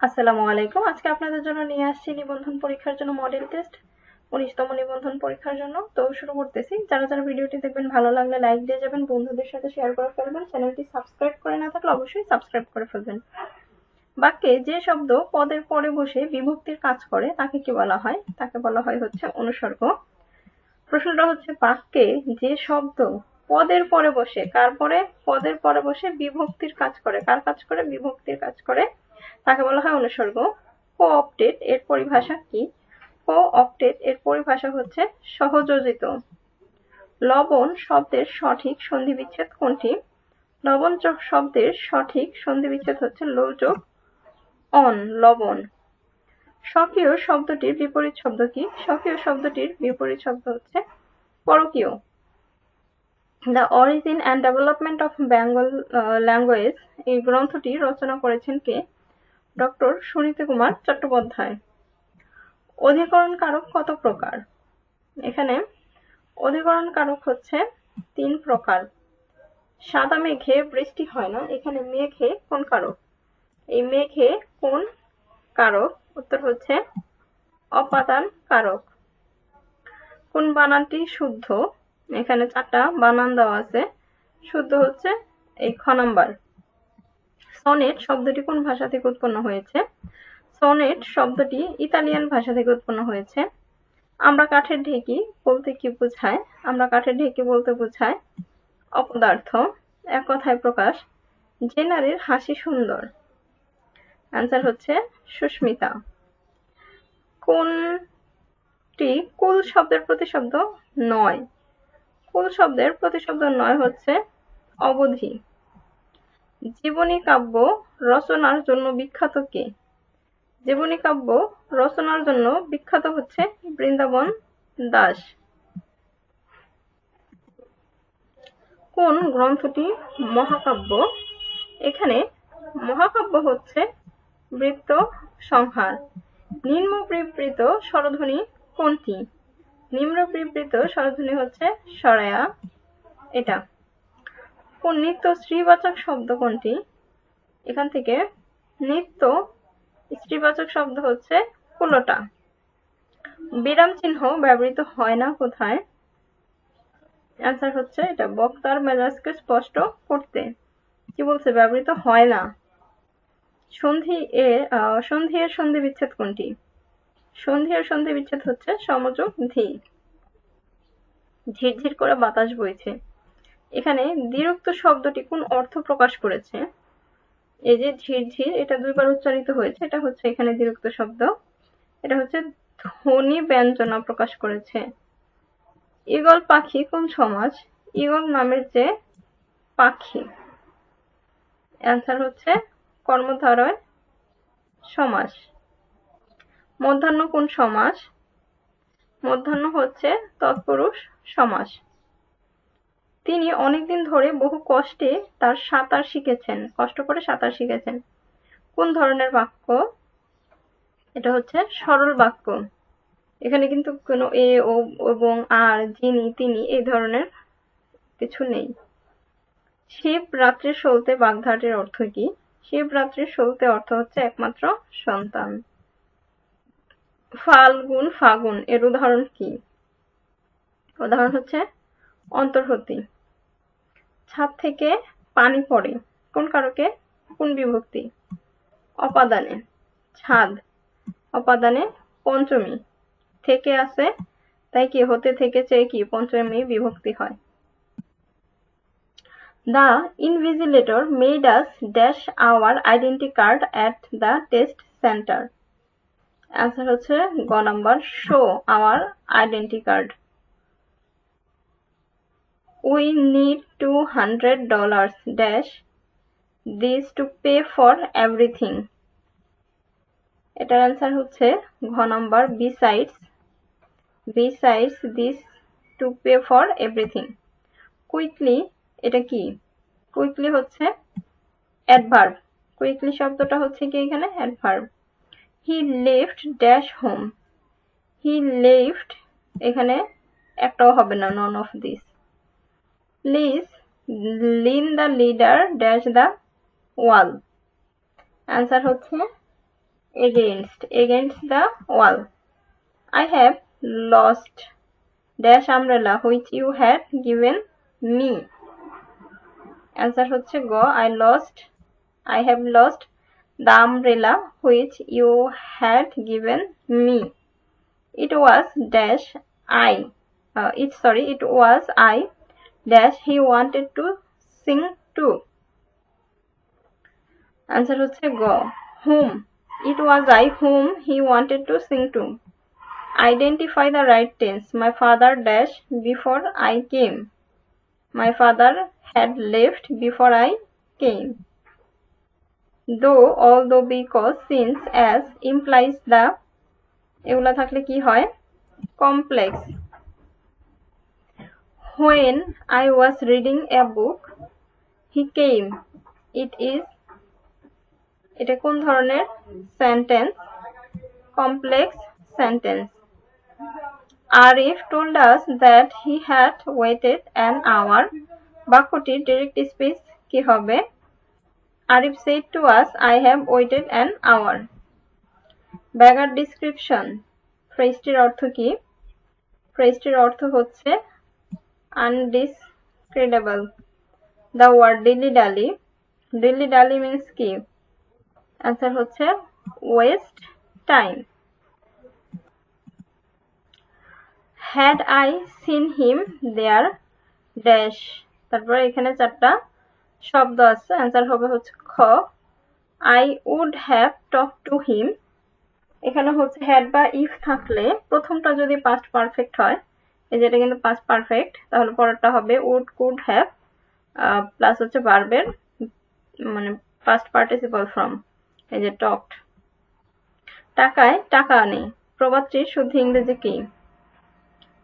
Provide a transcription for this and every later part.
আসসালামু আলাইকুম। আজকে আপনাদের জন্য নিয়ে আসছি নিবন্ধন পরীক্ষার জন্য মডেল টেস্ট উনিশতম নিবন্ধন পরীক্ষার জন্য। তো শুরু করতেছি। যারা যারা ভিডিওটি দেখবেন ভালো লাগলে লাইক দিয়ে যাবেন, বন্ধুদের সাথে শেয়ার করে ফেলবেন। চ্যানেলটি সাবস্ক্রাইব করে না থাকলে অবশ্যই সাবস্ক্রাইব করে ফেলবেন। বাক্যে যে শব্দ পদের পরে বসে বিভক্তির কাজ করে, তাকে কি বলা হয়? তাকে বলা হয় হচ্ছে অনুসর্গ। প্রশ্নটা হচ্ছে বাক্যে যে শব্দ পদের পরে বসে, কার পরে? পদের পরে বসে বিভক্তির কাজ করে। কার কাজ করে? বিভক্তির কাজ করে। তাকে বলা হয় অনুসর্গ। কো অপটেট এর পরিভাষা কি? কো অপটেট এর পরিভাষা হচ্ছে সহযোজিত। লবণ শব্দের সঠিক সন্ধি বিচ্ছেদ কোনটি? লবণ শব্দের সঠিক সন্ধি বিচ্ছেদ হচ্ছে লোযোগ অন, লবণ। স্বকীয় শব্দটির বিপরীত শব্দ কি? স্বকীয় শব্দটির বিপরীত শব্দ হচ্ছে পরকীয়। The origin and development of Bengal language এই গ্রন্থটি রচনা করেছেন কে? ডক্টর সুনীতি কুমার চট্টোপাধ্যায়। অধিকরণ কারক কত প্রকার? এখানে অধিকরণ কারক হচ্ছে তিন প্রকার। সাদা মেঘে বৃষ্টি হয় না, এখানে মেঘে কোন কারক? এই মেঘে কোন কারক? উত্তর হচ্ছে অপাদান কারক। কোন বানানটি শুদ্ধ? এখানে চারটা বানান দেওয়া আছে। শুদ্ধ হচ্ছে এই খ নাম্বার। সনেট শব্দটি কোন ভাষা থেকে উৎপন্ন হয়েছে? সনেট শব্দটি ইতালিয়ান ভাষা থেকে উৎপন্ন হয়েছে। আমরা কাঠের ঢেকি বলতে কি বোঝায়? আমরা কাঠের ঢেকি বলতে বোঝায় অপদার্থ, এক কথায় প্রকাশ যে নারীর হাসি সুন্দর। অ্যান্সার হচ্ছে সুস্মিতা। কোনটি কুল শব্দের প্রতিশব্দ নয়? কুল শব্দের প্রতিশব্দ নয় হচ্ছে অবধি। জীবনী কাব্য রচনার জন্য বিখ্যাত কে? জীবনী কাব্য রচনার জন্য বিখ্যাত হচ্ছে বৃন্দাবন দাস। কোন গ্রন্থটি মহাকাব্য? এখানে মহাকাব্য হচ্ছে বৃত্ত সংহার। নিম্ন বিবৃত স্বরধ্বনি কোনটি? নিম্ন বিবৃত স্বরধ্বনি হচ্ছে সরায়া। এটা কোন নিত্য স্ত্রীবাচক শব্দ কোনটি? এখান থেকে নিত্য স্ত্রীবাচক শব্দ হচ্ছে কুলোটা বিরাম চিহ্ন ব্যবহৃত হয় না কোথায়? অ্যান্সার হচ্ছে এটা বক্তার মেজাজকে স্পষ্ট করতে। কি বলছে? ব্যবহৃত হয় না। সন্ধি আহ, সন্ধি এর সন্ধি বিচ্ছেদ কোনটি? সন্ধি এর সন্ধি বিচ্ছেদ হচ্ছে সমযোগ ধি। ঝিরঝির করে বাতাস বইছে। এখানে দ্বিরুক্ত শব্দটি কোন অর্থ প্রকাশ করেছে? এই যে ঝিরঝির এটা দুইবার উচ্চারিত হয়েছে, এটা হচ্ছে এখানে দ্বিরুক্ত শব্দ। এটা হচ্ছে ধ্বনি ব্যঞ্জনা প্রকাশ করেছে। ঈগল পাখি কোন সমাজ? ঈগল নামের যে পাখি। অ্যান্সার হচ্ছে কর্মধারয় সমাস মধ্যাহ্ন কোন সমাস মধ্যাহ্ন হচ্ছে তৎপুরুষ সমাস তিনি অনেকদিন ধরে বহু কষ্টে তার সাঁতার শিখেছেন, কষ্ট করে সাঁতার শিখেছেন। কোন ধরনের বাক্য? এটা হচ্ছে সরল বাক্য। এখানে কিন্তু কোনো এ, ও এবং আর, যিনি, তিনি এই ধরনের কিছু নেই। শিব রাত্রে সলতে বাগধাটের অর্থ কি? শিব রাত্রে সলতে অর্থ হচ্ছে একমাত্র সন্তান। ফাল্গুন ফাগুন, এর উদাহরণ কি? উদাহরণ হচ্ছে অন্তর্হতি ছাদ থেকে পানি পড়ে। কোন কারকে? কোন বিভক্তি? অপাদানে। ছাদ। অপাদানে পঞ্চমী। থেকে আছে, তাই কি হতে থেকে চেয়ে কি পঞ্চমী বিভক্তি হয়? The invigilator made us dash our identity card at the test centre. Answer হচ্ছে গ number, show our identity card. We need two hundred dollars dash this to pay for everything এটার অ্যান্সার হচ্ছে ঘ number besides besides this to pay for everything quickly এটা কি? Quickly হচ্ছে adverb quickly শব্দটা হচ্ছে কি এখানে? Adverb he left dash home he left এখানে একটাও হবে না none of this please lean the leader dash the wall answer হচ্ছে against against the wall i have lost dash umbrella which you had given me answer হচ্ছে গ lost i have lost the umbrella which you had given me it was dash i uh, it sorry it was i dash he wanted to sing to answer হচ্ছে গ whom it was i whom he wanted to sing to identify the right tense my father dash before i came my father had left before i came though although because since as implies the এগুলা থাকলে কি হয় complex when i was reading a book he came it is এটা কোন ধরনের sentence complex sentence Arif told us that he had waited an hour বাক্যটি direct speech কি হবে Arif said to us i have waited an hour beggar description ফ্রেজটির অর্থ কি ফ্রেজটির অর্থ হচ্ছে আনডিসক্রেডেবল দ্য ওয়ার্ড ডিলি ডালি ডিলি ডালি মিন্স কি? অ্যান্সার হচ্ছে waste time had I seen him there dash তারপরে এখানে চারটা শব্দ আছে। অ্যান্সার হবে হচ্ছে খ। I would have talk to him এখানে হচ্ছে হ্যাড বা ইফ থাকলে প্রথমটা যদি পাস্ট পারফেক্ট হয় এই যে এটা কিন্তু পাস্ট পারফেক্ট তাহলে পরেরটা হবে উড কুড হ্যাভ প্লাস হচ্ছে বার্বের মানে ফার্স্ট পার্টিসিপাল ফ্রম এই যে টকড টাকায় টাকা নেই, প্রবাদটির শুদ্ধ ইংরেজি কি?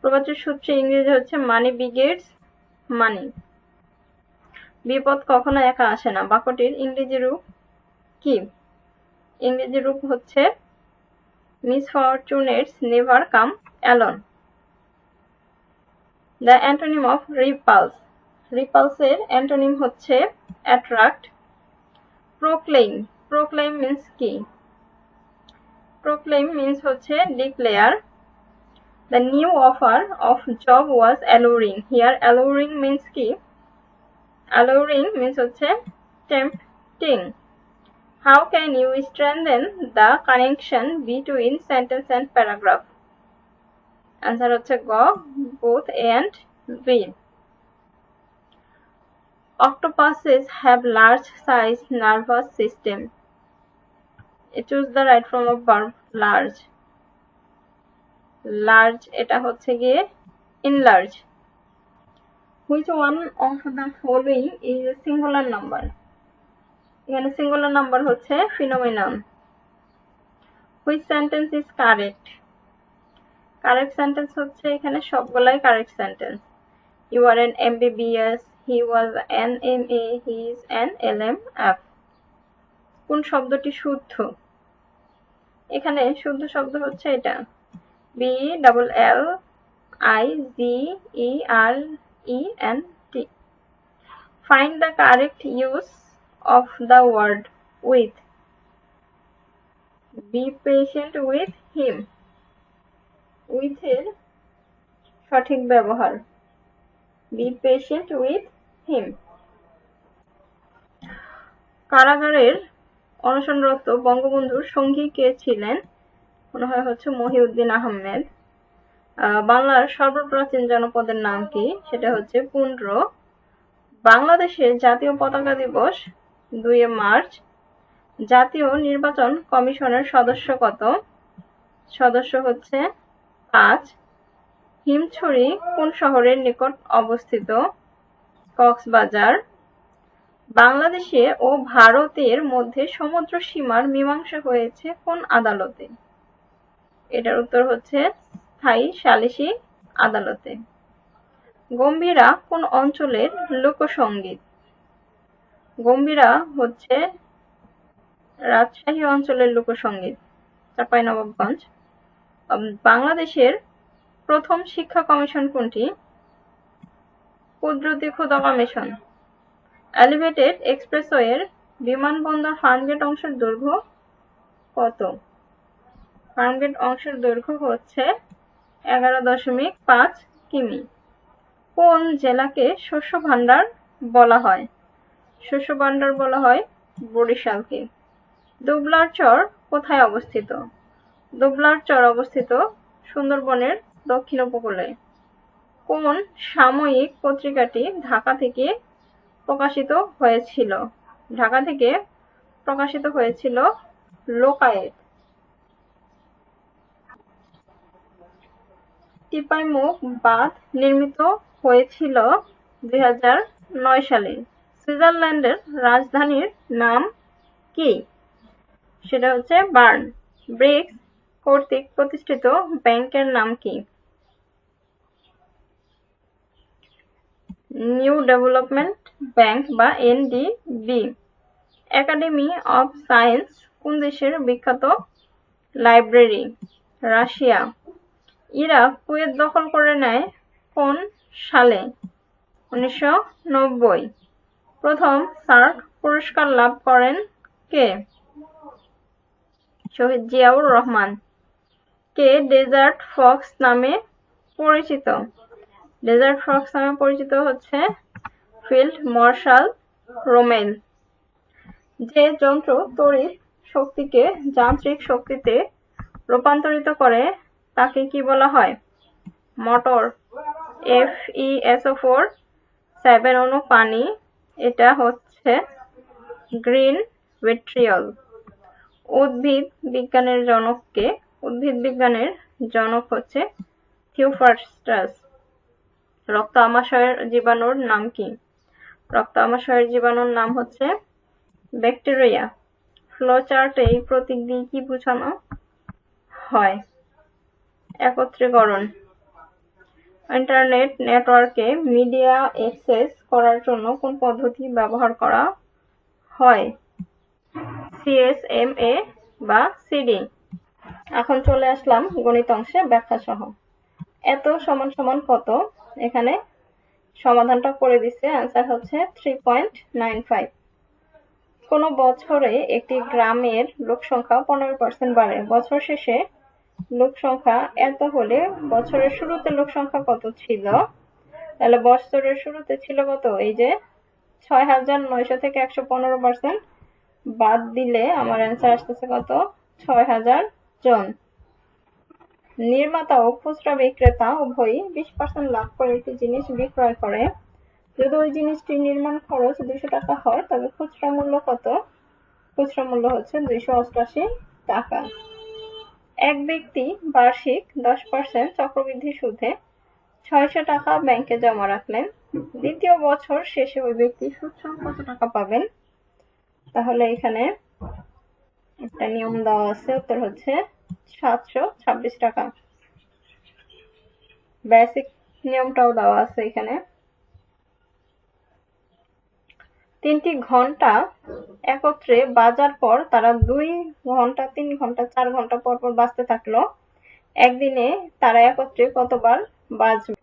প্রবাদটির শুদ্ধ ইংরেজি হচ্ছে মানি বিগেটস মানি বিপদ কখনো একা আসে না, বাক্যটির ইংরেজি রূপ কি? ইংরেজি রূপ হচ্ছে never come alone. The antonym of repulse. repulse এর অ্যান্টোনিম হচ্ছে attract. proclaim. proclaim means কি proclaim means হচ্ছে declare. The new offer of job was alluring. Here alluring means কি alluring means হচ্ছে tempting. How can you strengthen the connection between sentence and paragraph? Answer হচ্ছে গ A and B. Octopuses have large size nervous system. Choose the right form of verb large. Large এটা হচ্ছে গিয়ে enlarge. Which one of the following is a singular number? এখানে singular number হচ্ছে phenomenon which sentence is correct correct sentence হচ্ছে এখানে সবগুলাই correct sentence you are an MBBS he was an M A he is an L M F কোন শব্দটি শুদ্ধ? এখানে শুদ্ধ শব্দ হচ্ছে এটা। B double L I G E R E N T find the correct use of the word with be patient with him. এর সঠিক ব্যবহার। বি পেশেন্ট উইথ হিম কারাগারের অনশনরত বঙ্গবন্ধুর সঙ্গী কে ছিলেন? মনে হয় হচ্ছে মহিউদ্দিন আহমেদ। বাংলার সর্বপ্রাচীন জনপদের নাম কি? সেটা হচ্ছে পুন্ড্র। বাংলাদেশের জাতীয় পতাকা দিবস দুই মার্চ। জাতীয় নির্বাচন কমিশনের সদস্য কত? সদস্য হচ্ছে পাঁচ হিমছড়ি কোন শহরের নিকট অবস্থিত? কক্সবাজার। বাংলাদেশে ও ভারতের মধ্যে সমুদ্র সীমার মীমাংসা হয়েছে কোন আদালতে? এটার উত্তর হচ্ছে স্থায়ী সালিসি আদালতে। গম্ভীরা কোন অঞ্চলের লোকসঙ্গীত গম্ভীরা হচ্ছে রাজশাহী অঞ্চলের লোকসঙ্গীত চাঁপাইনবাবগঞ্জ। বাংলাদেশের প্রথম শিক্ষা কমিশন কোনটি? কুদরতি কমিশন। এলিভেটেড এক্সপ্রেসওয়ের বিমানবন্দর ফার্মগেট অংশের দৈর্ঘ্য কত? ফার্মগেট অংশের দৈর্ঘ্য হচ্ছে এগারো দশমিক পাঁচ কিমি। কোন জেলাকে শস্য ভাণ্ডার বলা হয়? শস্য ভাণ্ডার বলা হয় বরিশালকে। দুবলার চর কোথায় অবস্থিত? দুবলার চর অবস্থিত সুন্দরবনের দক্ষিণ উপকূলে। কোন সাময়িক পত্রিকাটি ঢাকা থেকে প্রকাশিত হয়েছিল। ঢাকা থেকে প্রকাশিত হয়েছিল লোকায়েত। টিপাইমুখ বাঁধ নির্মিত হয়েছিল দুই সালে। সুইজারল্যান্ডের রাজধানীর নাম কি? সেটা হচ্ছে বার্ন। ব্রিক্স কর্তৃক প্রতিষ্ঠিত ব্যাংকের নাম কি? নিউ ডেভেলপমেন্ট ব্যাংক বা এনডিবি একাডেমি অফ সায়েন্স, কোন দেশের বিখ্যাত লাইব্রেরি? রাশিয়া। ইরাক কুয়েত দখল করে নেয় কোন সালে? উনিশশো নব্বই। প্রথম সার্ক পুরস্কার লাভ করেন কে? শহীদ জিয়াউর রহমান। কে ডেজার্ট ফক্স নামে পরিচিত? ডেজার্ট ফক্স নামে পরিচিত হচ্ছে ফিল্ড মার্শাল রোমেন যে যন্ত্র তড়িৎ শক্তিকে যান্ত্রিক শক্তিতে রূপান্তরিত করে, তাকে কি বলা হয়? Motor F E SO four seven অনু পানি, এটা হচ্ছে গ্রিন ভিট্রিয়ল উদ্ভিদ বিজ্ঞানের জনককে উদ্ভিদ বিজ্ঞানের জনক হচ্ছে থিওফাস্টাস। রক্ত আমাশয়ের জীবাণুর নাম কি? রক্ত আমাশয়ের জীবাণুর নাম হচ্ছে ব্যাকটেরিয়া। ফ্লোচার্টে এই প্রতীক দিয়ে কি বোঝানো হয়? একত্রীকরণ। ইন্টারনেট নেটওয়ার্কে মিডিয়া অ্যাক্সেস করার জন্য কোন পদ্ধতি ব্যবহার করা হয়? সিএসএমএ বা সিডি। এখন চলে আসলাম গণিত অংশে ব্যাখ্যা সহ। এত সমান সমান কত? এখানে সমাধানটা করে দিচ্ছে অ্যান্সার হচ্ছে থ্রি পয়েন্ট নাইন ফাইভ কোনো বছরে একটি গ্রামের লোক সংখ্যা পনেরো পার্সেন্ট বাড়ে। বছর শেষে লোক সংখ্যা এত হলে বছরের শুরুতে লোক সংখ্যা কত ছিল? তাহলে বছরের শুরুতে ছিল কত? এই যে ছয় হাজার নয়শো থেকে একশো পনেরো পার্সেন্ট বাদ দিলে আমার অ্যান্সার আসতেছে কত? ছয় হাজার জন। নির্মাতা ও খুচরা বিক্রেতা উভয়ই বিশ পার্সেন্ট লাভ করে একটি জিনিস বিক্রয় করে। যদি ওই জিনিসটির নির্মাণ খরচ দুইশো টাকা হয়, তবে খুচরা মূল্য কত? খুচরা মূল্য হচ্ছে দুইশো অষ্টআশি টাকা। এক ব্যক্তি বার্ষিক দশ পার্সেন্ট চক্রবৃদ্ধি সুদে ছয়শো টাকা ব্যাংকে জমা রাখলেন। দ্বিতীয় বছর শেষে ওই ব্যক্তি সুদ কত টাকা পাবেন? তাহলে এখানে একটা নিয়ম দেওয়া আছে, উত্তর হচ্ছে সাতশো ছাব্বিশ টাকা। বেসিক নিয়মটাও দেওয়া আছে এখানে। তিনটি ঘণ্টা একত্রে বাজার পর তারা দুই ঘণ্টা, তিন ঘণ্টা, চার ঘণ্টা পর পর বাজতে থাকল। একদিনে তারা একত্রে কতবার বাজবে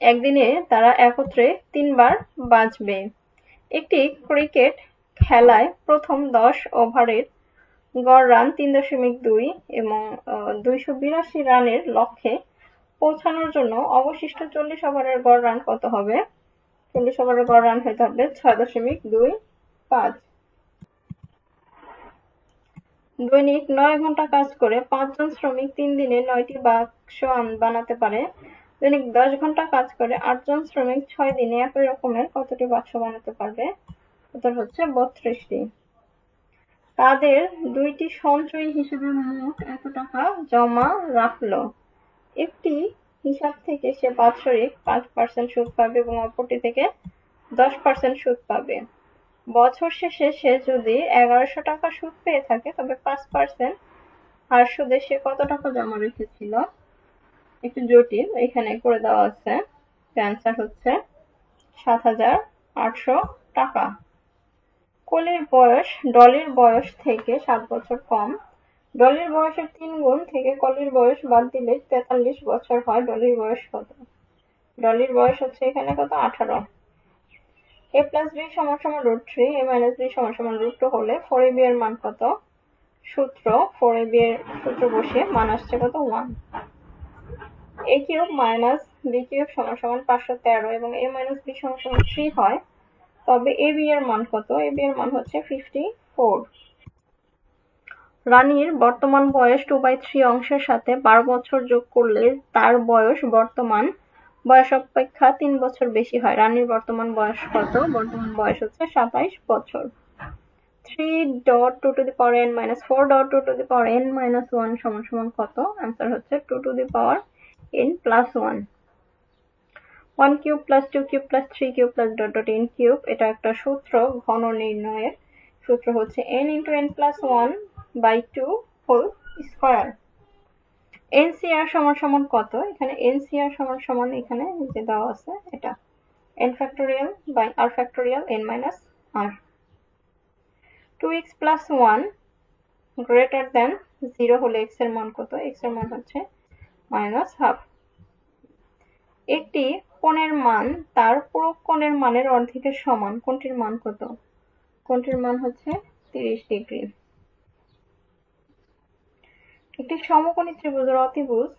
একদিনে তারা একত্রে তিনবার বাজবে একটি ক্রিকেট খেলায় প্রথম দশ ওভারের গড় রান তিন দশমিক দুই এবং দুইশো বিরাশি রানের লক্ষ্যে পৌঁছানোর জন্য অবশিষ্ট চল্লিশ ওভারের গড় রান কত হবে? চল্লিশ ওভারের গড় রান হতে হবে ছয় দশমিক দুই পাঁচ। দৈনিক নয় ঘণ্টা কাজ করে পাঁচজন শ্রমিক তিন দিনে নয়টি বাক্স বানাতে পারে। দৈনিক দশ ঘণ্টা কাজ করে আটজন শ্রমিক ছয় দিনে একই রকমের কতটি বাক্স বানাতে পারবে? উত্তর হচ্ছে বত্রিশটি। তাদের দুইটি সঞ্চয়ী হিসেবে মোট এত টাকা জমা রাখল। একটি হিসাব থেকে সে বাৎসরিক পাঁচ পার্সেন্ট সুদ পাবে এবং অপরটি থেকে দশ পার্সেন্ট সুদ পাবে। বছর শেষে সে যদি এগারোশো টাকা সুদ পেয়ে থাকে, তবে পাঁচ পার্সেন্ট আর সুদে সে কত টাকা জমা রেখেছিল? একটু জটিল, এখানে করে দেওয়া আছে। অ্যান্সার হচ্ছে সাত হাজার আটশো টাকা। কলির বয়স ডলির বয়স থেকে সাত বছর কম। ডলির বয়সের তিন গুণ থেকে কলির বয়স বাদ দিলে তেতাল্লিশ বছর হয়, ডলির বয়স কত? ডলির বয়স হচ্ছে এখানে কত? আঠারো। এ প্লাস বি সমান সমান root three A minus B সমান সমান রুট টু হলে ফোর এ বি এর মান কত? সূত্র ফোর এ বি এর সূত্র বসিয়ে মান আসছে কত? One A cube minus B cube সমান সমান পাঁচশো তেরো এবং এ মাইনাস বি সমান সমান থ্রি হয় তবে এ বি এর মান কত? এ বি এর মান হচ্ছে ফিফটি ফোর রানীর বর্তমান বয়স টু বাই থ্রি অংশের সাথে বারো বছর যোগ করলে তার বয়স বর্তমান বয়স অপেক্ষা তিন বছর বেশি হয়। রানীর বর্তমান বয়স কত? বর্তমান বয়স হচ্ছে সাতাইশ বছর। Three dot two two the power N minus four dot two two the power N minus one সমান সমান কত? অ্যান্সার হচ্ছে two two the power N plus one one cube plus two cube plus three cube plus dot dot N cube, এটা একটা সূত্র ঘন নির্ণয়ের। সূত্র হচ্ছে N into N plus one by two whole square NCR সমান সমান কত? এখানে এনসিআর সমান সমান এখানে যে দেওয়া আছে এটা। N factorial by R factorial N minus R two X plus one greater than zero হলে এক্সের মান কত? এক্সের মান হচ্ছে মাইনাস হাফ একটি কোণের মান, তার পুরো কোণের মানের অর্ধেকের সমান। কোনটির মান কত? কোনটির মান হচ্ছে তিরিশ ডিগ্রি। একটি সমকোণী ত্রিভুজের অতিভুজ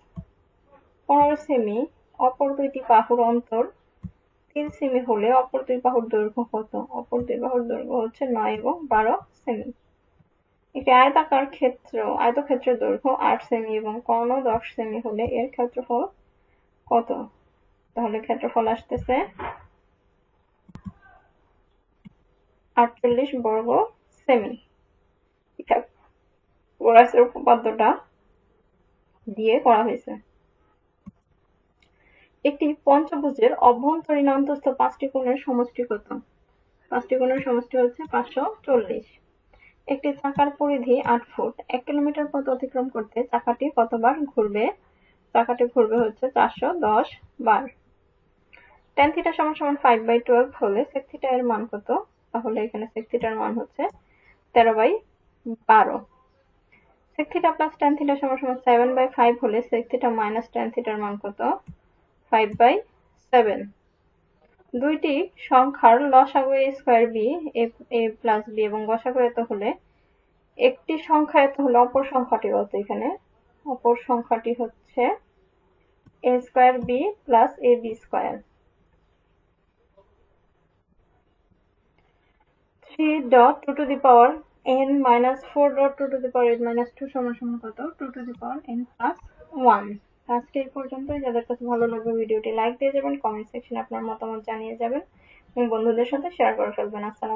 পনেরো সেমি, অপর দুইটি বাহুর অন্তর তিন সেমি হলে অপর দুই বাহুর দৈর্ঘ্য কত? অপর দুই বাহুর দৈর্ঘ্য হচ্ছে নয় এবং বারো সেমি। একটি আয়তাকার ক্ষেত্র, আয়তক্ষেত্রের দৈর্ঘ্য আট সেমি এবং কর্ণ দশ সেমি হলে এর ক্ষেত্রফল কত? তাহলে ক্ষেত্রফল আসতেছে আটচল্লিশ বর্গ সেমি। এটা গোরাসের উপপাদ্যটা দিয়ে করা হয়েছে। একটি পঞ্চভুজের অভ্যন্তরীণ অন্তস্থ পাঁচটি কোণের সমষ্টি কত? পাঁচটি কোণের সমষ্টি হচ্ছে পাঁচশো চল্লিশ। একটি চাকার পরিধি আট ফুট। এক কিলোমিটার পথ অতিক্রম করতে চাকাটি কতবার ঘুরবে? চাকাটি ঘুরবে হচ্ছে চারশো দশ বার। টেন থিটা সমান সমান ফাইভ বাই টুয়েলভ হলে সেক থিটা এর মান কত? তাহলে এখানে সেক থিটার মান হচ্ছে তেরো বাই বারো। Sec theta plus tan theta সমান সমান সেভেন বাই ফাইভ হলে সেক থিটা মাইনাস টেন থিটার মান কত? ফাইভ বাই সেভেন দুইটি সংখ্যার লসাগু A square B A plus B এবং গসাগু এত হলে একটি সংখ্যা এত হলে অপর সংখ্যাটি কত এখানে? অপর সংখ্যাটি হচ্ছে A square B plus A B square three dot two two the power N minus four dot two two the power N minus two সমান সমান কত? Two two the power N plus one আজকে এই পর্যন্ত যাদের কাছে ভালো লাগবে ভিডিওটি লাইক দিয়ে যাবেন কমেন্ট সেকশনে আপনার মতামত জানিয়ে যাবেন এবং বন্ধুদের সাথে শেয়ার করে ফেলবেন। আসসালাম